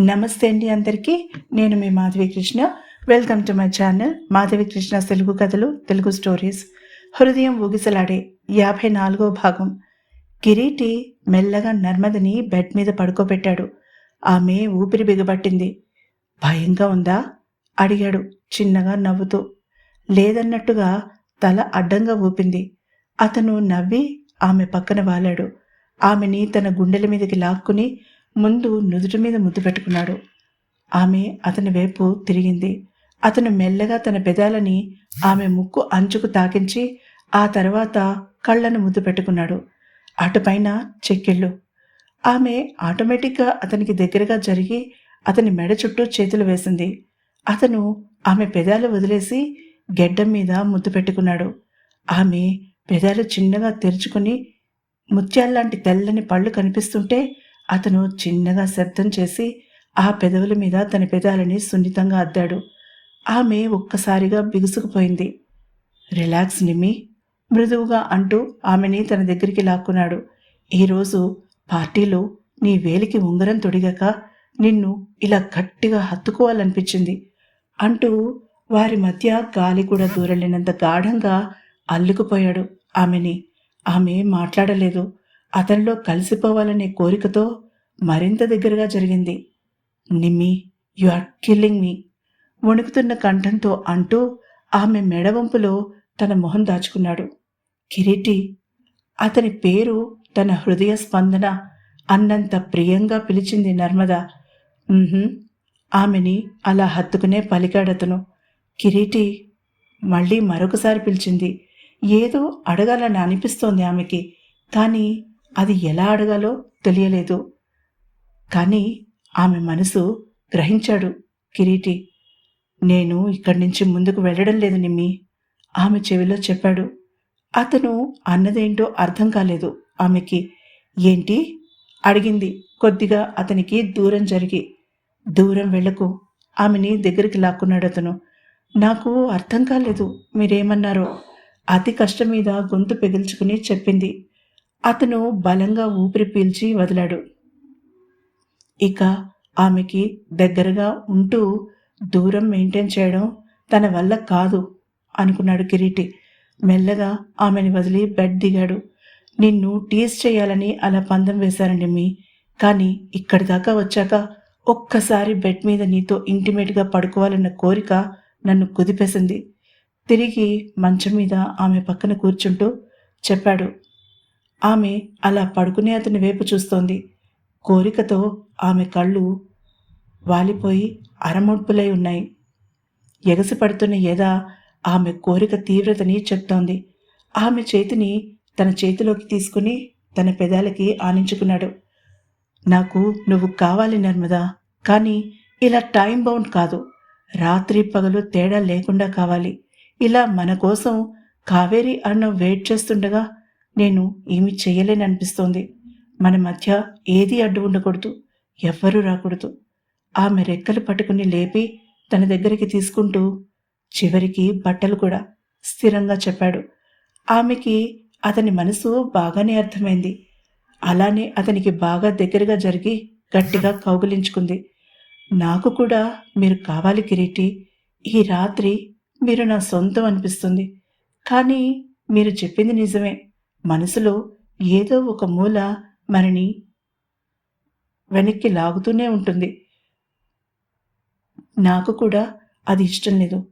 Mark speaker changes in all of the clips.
Speaker 1: నమస్తే అండి అందరికీ. నేను మీ Madhavi Krishna. Welcome to my channel Madhavi Krishna Telugu కథలు తెలుగు స్టోరీస్ హృదయం ఊగిసలాడే యాభై నాలుగో భాగం. కిరీటి మెల్లగా నర్మదని బెడ్ మీద పడుకోబెట్టాడు. ఆమె ఊపిరి బిగబట్టింది. భయంగా ఉందా? అడిగాడు చిన్నగా నవ్వుతూ. లేదన్నట్టుగా తల అడ్డంగా ఊపింది. అతను నవ్వి ఆమె పక్కన వాలాడు. ఆమెని తన గుండెల మీదకి లాక్కుని ముందు నుదుటి మీద ముద్దు పెట్టుకున్నాడు. ఆమె అతని వైపు తిరిగింది. అతను మెల్లగా తన పెదాలని ఆమె ముక్కు అంచుకు తాకించి ఆ తర్వాత కళ్ళను ముద్దు పెట్టుకున్నాడు. అటుపైన చెక్కిళ్ళు. ఆమె ఆటోమేటిక్గా అతనికి దగ్గరగా జరిగి అతని మెడ చుట్టూ చేతులు వేసింది. అతను ఆమె పెదాలు వదిలేసి గెడ్డం మీద ముద్దు పెట్టుకున్నాడు. ఆమె పెదాలు చిన్నగా తెరుచుకుని ముత్యాల్లాంటి తెల్లని పళ్ళు కనిపిస్తుంటే అతను చిన్నగా శబ్దం చేసి ఆ పెదవుల మీద తన పెదాలని సున్నితంగా అద్దాడు. ఆమె ఒక్కసారిగా బిగుసుకుపోయింది. రిలాక్స్ నిమ్మి మృదువుగా అంటూ ఆమెని తన దగ్గరికి లాక్కున్నాడు. ఈరోజు పార్టీలో నీ వేలికి ఉంగరం తొడిగాక నిన్ను ఇలా గట్టిగా హత్తుకోవాలనిపించింది అంటూ వారి మధ్య గాలి కూడా దూరలేనంత గాఢంగా అల్లుకుపోయాడు ఆమెని. ఆమె మాట్లాడలేదు. అతనిలో కలిసిపోవాలనే కోరికతో మరింత దగ్గరగా జరిగింది. Nimmi you are killing me. వణుకుతున్న కంఠంతో అంటూ ఆమె మెడవంపులో తన మొహం దాచుకున్నాడు. కిరీటి అతని పేరు తన హృదయ స్పందన అన్నంత ప్రియంగా పిలిచింది నర్మద. ఆమెని అలా హత్తుకునే పలికాడతను. కిరీటి మళ్ళీ మరొకసారి పిలిచింది. ఏదో అడగాలని అనిపిస్తోంది ఆమెకి కానీ అది ఎలా అడగాలో తెలియలేదు. కానీ ఆమె మనసు గ్రహించాడు కిరీటి. నేను ఇక్కడి నుంచి ముందుకు వెళ్ళడం లేదు నిమ్మి ఆమె చెవిలో చెప్పాడు. అతను అన్నదేంటో అర్థం కాలేదు ఆమెకి. ఏంటి? అడిగింది కొద్దిగా అతనికి దూరం జరిగి. దూరం వెళ్ళకు ఆమెని దగ్గరికి లాక్కున్నాడు అతను. నాకు అర్థం కాలేదు మీరేమన్నారో? అతి కష్టం మీద గొంతు పెగిల్చుకుని చెప్పింది. అతను బలంగా ఊపిరి పీల్చి వదిలాడు. ఇక ఆమెకి దగ్గరగా ఉంటూ దూరం మెయింటైన్ చేయడం తన వల్ల కాదు అనుకున్నాడు కిరీటి. మెల్లగా ఆమెని వదిలి బెడ్ దిగాడు. నిన్ను టీజ్ చేయాలని అలా పందం వేశారండి మీ. కానీ ఇక్కడి దాకా వచ్చాక ఒక్కసారి బెడ్ మీద నీతో ఇంటిమేట్గా పడుకోవాలన్న కోరిక నన్ను కుదిపేసింది. తిరిగి మంచం మీద ఆమె పక్కన కూర్చుంటూ చెప్పాడు. ఆమె అలా పడుకునే అతని వైపు చూస్తోంది. కోరికతో ఆమె కళ్ళు వాలిపోయి అరమొడ్పులై ఉన్నాయి. ఎగసిపడుతున్న ఎద ఆమె కోరిక తీవ్రతని చెప్తోంది. ఆమె చేతిని తన చేతిలోకి తీసుకుని తన పెదాలకి ఆనించుకున్నాడు. నాకు నువ్వు కావాలి నర్మదా కానీ ఇలా టైం బౌండ్ కాదు. రాత్రి పగలు తేడా లేకుండా కావాలి. ఇలా మన కోసం కావేరి అన్నం వెయిట్ చేస్తుండగా నేను ఏమి చేయలేననిపిస్తోంది. మన మధ్య ఏది అడ్డు ఉండకూడదు ఎవ్వరూ రాకూడదు. ఆమె రెక్కలు పట్టుకుని లేపి తన దగ్గరికి తీసుకుంటూ చివరికి బట్టలు కూడా స్థిరంగా చెప్పాడు. ఆమెకి అతని మనసు బాగానే అర్థమైంది. అలానే అతనికి బాగా దగ్గరగా జరిగి గట్టిగా కౌగిలించుకుంది. నాకు కూడా మీరు కావాలి కిరీటి. ఈ రాత్రి మీరు నా సొంతం అనిపిస్తుంది. కానీ మీరు చెప్పింది నిజమే. మనసులో ఏదో ఒక మూల మరిని వెనక్కి లాగుతూనే ఉంటుంది. నాకు కూడా అది ఇష్టం లేదు.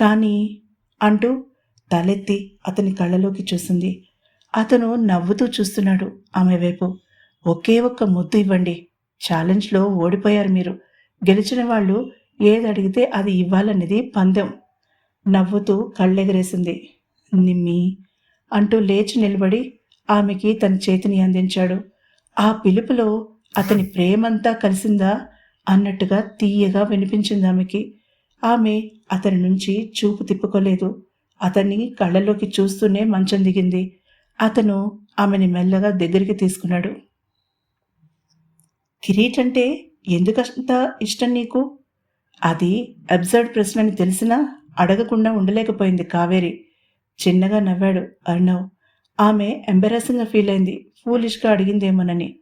Speaker 1: కానీ అంటూ తలెత్తి అతని కళ్ళలోకి చూసింది. అతను నవ్వుతూ చూస్తున్నాడు ఆమె వైపు. ఒకే ఒక్క ముద్దు ఇవ్వండి. ఛాలెంజ్లో ఓడిపోయారు మీరు. గెలిచిన వాళ్ళు ఏది అడిగితే అది ఇవ్వాలన్నది పందెం. నవ్వుతూ కళ్ళెగరేసింది. నిమ్మి అంటూ లేచి నిలబడి ఆమెకి తన చేతిని అందించాడు. ఆ పిలుపులో అతని ప్రేమంతా కలిసిందా అన్నట్టుగా తీయగా వినిపించింది ఆమెకి. ఆమె అతని నుంచి చూపు తిప్పుకోలేదు. అతన్ని కళ్ళలోకి చూస్తూనే మంచం దిగింది. అతను ఆమెని మెల్లగా దగ్గరికి తీసుకున్నాడు. కిరీట్ అంటే ఎందుకంత ఇష్టం నీకు? అది అబ్జర్డ్ ప్రశ్న అని తెలిసినా అడగకుండా ఉండలేకపోయింది కావేరి. చిన్నగా నవ్వాడు అర్ణవ్. ఆమె ఎంబరాసింగ్గా ఫీల్ అయింది ఫూలిష్గా అడిగిందేమోనని.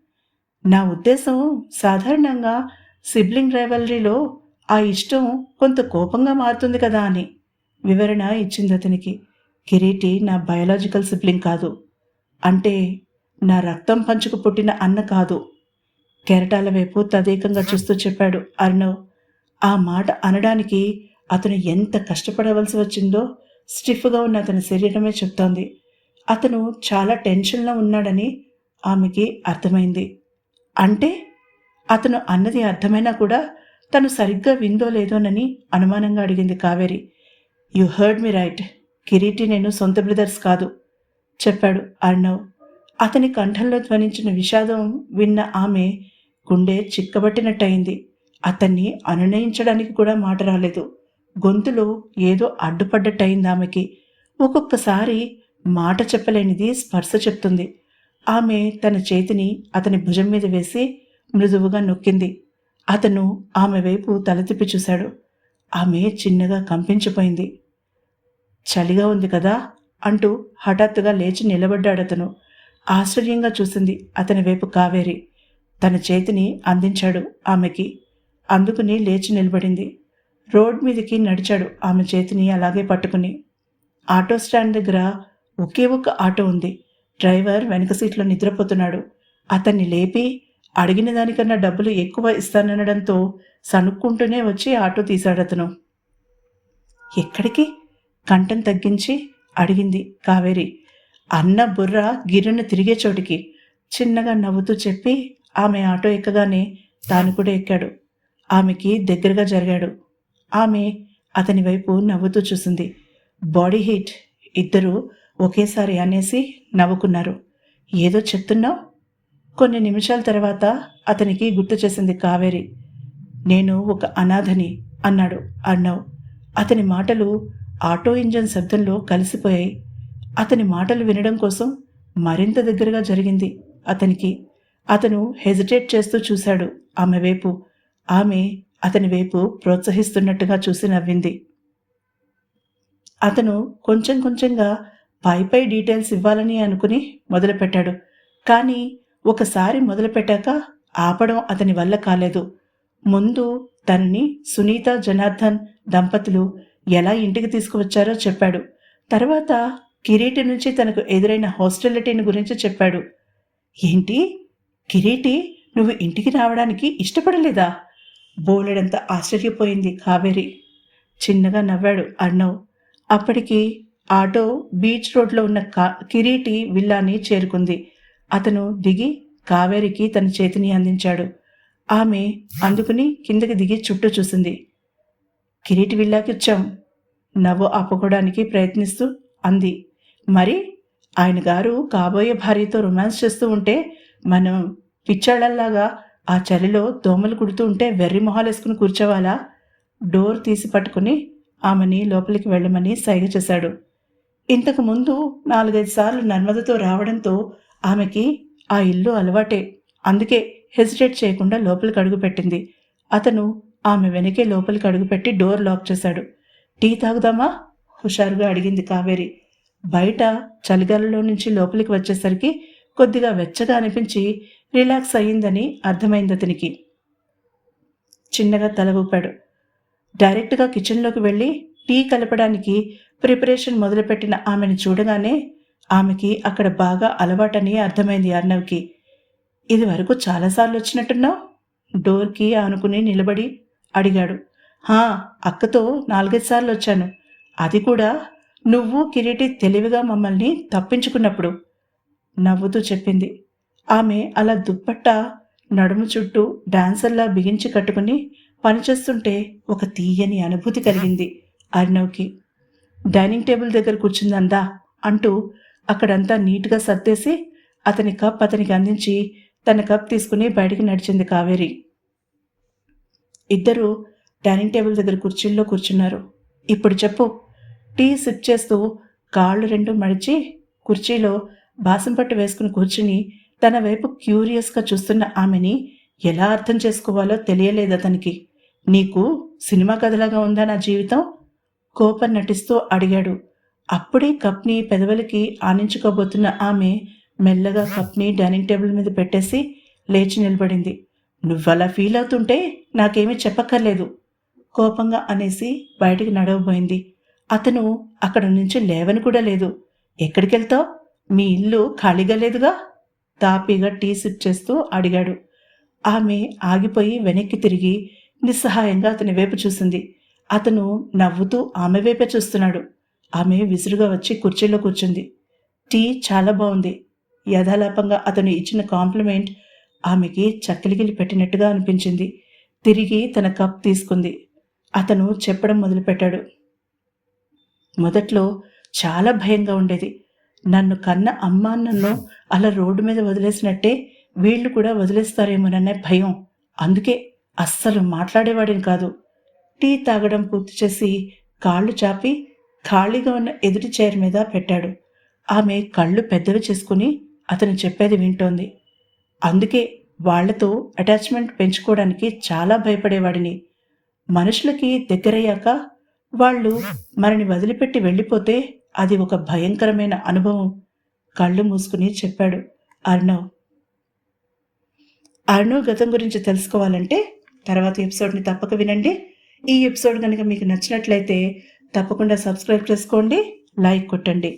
Speaker 1: నా ఉద్దేశం సాధారణంగా సిబ్లింగ్ రైవలరీలో ఆ ఇష్టం కొంత కోపంగా మారుతుంది కదా అని వివరణ ఇచ్చింది అతనికి. కిరీటి నా బయలాజికల్ సిబ్లింగ్ కాదు. అంటే నా రక్తం పంచుకు పుట్టిన అన్న కాదు. కెరటాల వైపు తదేకంగా చూస్తూ చెప్పాడు అర్ణవ్ ఆ మాట అనడానికి అతను ఎంత కష్టపడవలసి వచ్చిందో స్టిఫ్గా ఉన్న అతని శరీరమే చెప్తోంది. అతను చాలా టెన్షన్లో ఉన్నాడని ఆమెకి అర్థమైంది. అంటే అతను అన్నది అర్థమైనా కూడా తను సరిగ్గా విందో లేదోనని అనుమానంగా అడిగింది Kaveri. You heard me right. Kiriti నేను సొంత బ్రదర్స్ కాదు చెప్పాడు అర్ణవ్. అతని కంఠంలో ధ్వనించిన విషాదం విన్న ఆమె గుండె చిక్కబట్టినట్టయింది. అతన్ని అనునయించడానికి కూడా మాట రాలేదు గొంతులో ఏదో అడ్డుపడ్డట్టయింది ఆమెకి. ఒక్కొక్కసారి మాట చెప్పలేనిది స్పర్శ చెప్తుంది. ఆమె తన చేతిని అతని భుజం మీద వేసి మృదువుగా నొక్కింది. అతను ఆమె వైపు తల తిప్పి చూశాడు. ఆమె చిన్నగా కంపించిపోయింది. చలిగా ఉంది కదా అంటూ హఠాత్తుగా లేచి నిలబడ్డాడు అతను. ఆశ్చర్యంగా చూసింది అతని వైపు కావేరి. తన చేతిని అందించాడు ఆమెకి. అందుకుని లేచి నిలబడింది. రోడ్ మీదకి నడిచాడు ఆమె చేతిని అలాగే పట్టుకుని. ఆటో స్టాండ్ దగ్గర ఒకే ఒక ఆటో ఉంది. డ్రైవర్ వెనక సీట్లో నిద్రపోతున్నాడు. అతన్ని లేపి అడిగిన దానికన్నా డబ్బులు ఎక్కువ ఇస్తాననడంతో సనుక్కుంటూనే వచ్చి ఆటో తీశాడు అతను. ఎక్కడికి? కంఠం తగ్గించి అడిగింది కావేరి. అన్న బుర్ర గిర్రను తిరిగే చోటికి చిన్నగా నవ్వుతూ చెప్పి ఆమె ఆటో ఎక్కగానే తాను కూడా ఎక్కాడు. ఆమెకి దగ్గరగా జరిగాడు. ఆమె అతని వైపు నవ్వుతూ చూసింది. బాడీ హీట్ ఇద్దరు ఒకేసారి అనేసి నవ్వుకున్నారు. ఏదో చెప్తున్నావు? కొన్ని నిమిషాల తర్వాత అతనికి గుర్తు చేసింది కావేరి. నేను ఒక అనాథని అన్నాడు అర్ణవ్. అతని మాటలు ఆటో ఇంజన్ శబ్దంలో కలిసిపోయాయి. అతని మాటలు వినడం కోసం మరింత దగ్గరగా జరిగింది అతనికి. అతను హెజిటేట్ చేస్తూ చూశాడు ఆమె వైపు. ఆమె అతని వైపు ప్రోత్సహిస్తున్నట్టుగా చూసి నవ్వింది. అతను కొంచెం కొంచెంగా పైపై డీటెయిల్స్ ఇవ్వాలని అనుకుని మొదలుపెట్టాడు. కానీ ఒకసారి మొదలుపెట్టాక ఆపడం అతని వల్ల కాలేదు. ముందు తనని సునీత జనార్దన్ దంపతులు ఎలా ఇంటికి తీసుకువచ్చారో చెప్పాడు. తర్వాత కిరీటి నుంచి తనకు ఎదురైన హాస్టలిటీని గురించి చెప్పాడు. ఏంటి? కిరీటి నువ్వు ఇంటికి రావడానికి ఇష్టపడలేదా? బోలెడంత ఆశ్చర్యపోయింది కావేరి. చిన్నగా నవ్వాడు అర్ణవ్. అప్పటికి ఆటో బీచ్ రోడ్లో ఉన్న కా కిరీటి విల్లాని చేరుకుంది. అతను దిగి కావేరికి తన చేతిని అందించాడు. ఆమె అందుకుని కిందకి దిగి చుట్టూ చూసింది. కిరీటి విల్లాకి వచ్చాం. నవ్వు ఆపుకోవడానికి ప్రయత్నిస్తూ అంది. మరి ఆయన గారు కాబోయే భార్యతో రొమాన్స్ చేస్తూ ఉంటే మనం పిచ్చాళ్ళల్లాగా ఆ చలిలో దోమలు కుడుతూ ఉంటే వెర్రి మొహాలు వేసుకుని కూర్చోవాలా? డోర్ తీసి పట్టుకుని ఆమెని లోపలికి వెళ్ళమని సైగ చేశాడు. ఇంతకు ముందు నాలుగైదు సార్లు నర్మదతో రావడంతో ఆమెకి ఆ ఇల్లు అలవాటే. అందుకే హెసిటేట్ చేయకుండా లోపలికి అడుగుపెట్టింది అతను ఆమె వెనకే లోపలికి అడుగుపెట్టి డోర్ లాక్ చేశాడు. టీ తాగుదామా? హుషారుగా అడిగింది కావేరి. బయట చలిగాలలో నుంచి లోపలికి వచ్చేసరికి కొద్దిగా వెచ్చగా అనిపించి రిలాక్స్ అయ్యిందని అర్థమైంది అతనికి. చిన్నగా తల ఊపాడు డైరెక్ట్గా కిచెన్లోకి వెళ్ళి టీ కలపడానికి ప్రిపరేషన్ మొదలుపెట్టిన ఆమెను చూడగానే ఆమెకి అక్కడ బాగా అలవాటని అర్థమైంది అర్ణవ్కి. ఇది వరకు చాలాసార్లు వచ్చినట్టున్నావు? డోర్కి ఆనుకుని నిలబడి అడిగాడు. హా అక్కతో నాలుగైదు సార్లు వచ్చాను. అది కూడా నువ్వు కిరీటి తెలివిగా మమ్మల్ని తప్పించుకున్నప్పుడు నవ్వుతూ చెప్పింది. ఆమె అలా దుప్పట్ట నడుము చుట్టూ డాన్సర్లా బిగించి కట్టుకుని పనిచేస్తుంటే ఒక తీయని అనుభూతి కలిగింది అర్ణవ్కి. డైనింగ్ టేబుల్ దగ్గర కూర్చుందందా అంటూ అక్కడంతా నీట్గా సర్దేసి అతని కప్ అతనికి అందించి తన కప్ తీసుకుని బయటికి నడిచింది కావేరి. ఇద్దరూ డైనింగ్ టేబుల్ దగ్గర కుర్చీల్లో కూర్చున్నారు. ఇప్పుడు చెప్పు. టీ సిప్ చేస్తూ కాళ్ళు రెండు మడిచి కుర్చీలో బాసం పట్టు వేసుకుని కూర్చుని తన వైపు క్యూరియస్గా చూస్తున్న ఆమెని ఎలా అర్థం చేసుకోవాలో తెలియలేదు అతనికి. నీకు సినిమా కథలాగా ఉందా నా జీవితం? కోపం నటిస్తూ అడిగాడు. అప్పుడే కప్ని పెదవులకి ఆనించుకోబోతున్న ఆమె మెల్లగా కప్ని డైనింగ్ టేబుల్ మీద పెట్టేసి లేచి నిలబడింది. నువ్వలా ఫీల్ అవుతుంటే నాకేమీ చెప్పక్కర్లేదు కోపంగా అనేసి బయటికి నడవబోయింది. అతను అక్కడ నుంచి లేవని కూడా లేదు. ఎక్కడికి వెళ్తావు మీ ఇల్లు ఖాళీగా లేదుగా? తాపీగా టీ సిప్ చేస్తూ అడిగాడు. ఆమె ఆగిపోయి వెనక్కి తిరిగి నిస్సహాయంగా అతని వైపు చూసింది. అతను నవ్వుతూ ఆమె వైపే చూస్తున్నాడు. ఆమె విసురుగా వచ్చి కుర్చీలో కూర్చుంది. టీ చాలా బాగుంది. యథాలాపంగా అతను ఇచ్చిన కాంప్లిమెంట్ ఆమెకి చక్కిలిగిలి పెట్టినట్టుగా అనిపించింది. తిరిగి తన కప్ తీసుకుంది. అతను చెప్పడం మొదలుపెట్టాడు. మొదట్లో చాలా భయంగా ఉండేది. నన్ను కన్న అమ్మ నన్ను అలా రోడ్డు మీద వదిలేసినట్టే వీళ్ళు కూడా వదిలేస్తారేమోననే భయం. అందుకే అస్సలు మాట్లాడేవాడిని కాదు. టీ తాగడం పూర్తి చేసి కాళ్ళు చాపి ఖాళీగా ఉన్న ఎదుటి చైర్ మీద పెట్టాడు. ఆమె కళ్ళు పెద్దవి చేసుకుని అతను చెప్పేది వింటోంది. అందుకే వాళ్ళతో అటాచ్మెంట్ పెంచుకోవడానికి చాలా భయపడేవాడిని. మనుషులకి దగ్గరయ్యాక వాళ్ళు మనని వదిలిపెట్టి వెళ్ళిపోతే అది ఒక భయంకరమైన అనుభవం కళ్ళు మూసుకుని చెప్పాడు అర్ణవ్ అర్ణవ్ గతం గురించి తెలుసుకోవాలంటే తర్వాత ఎపిసోడ్ని తప్పక వినండి. ఈ ఎపిసోడ్ కనుక మీకు నచ్చినట్లయితే తప్పకుండా సబ్స్క్రైబ్ చేసుకోండి లైక్ కొట్టండి.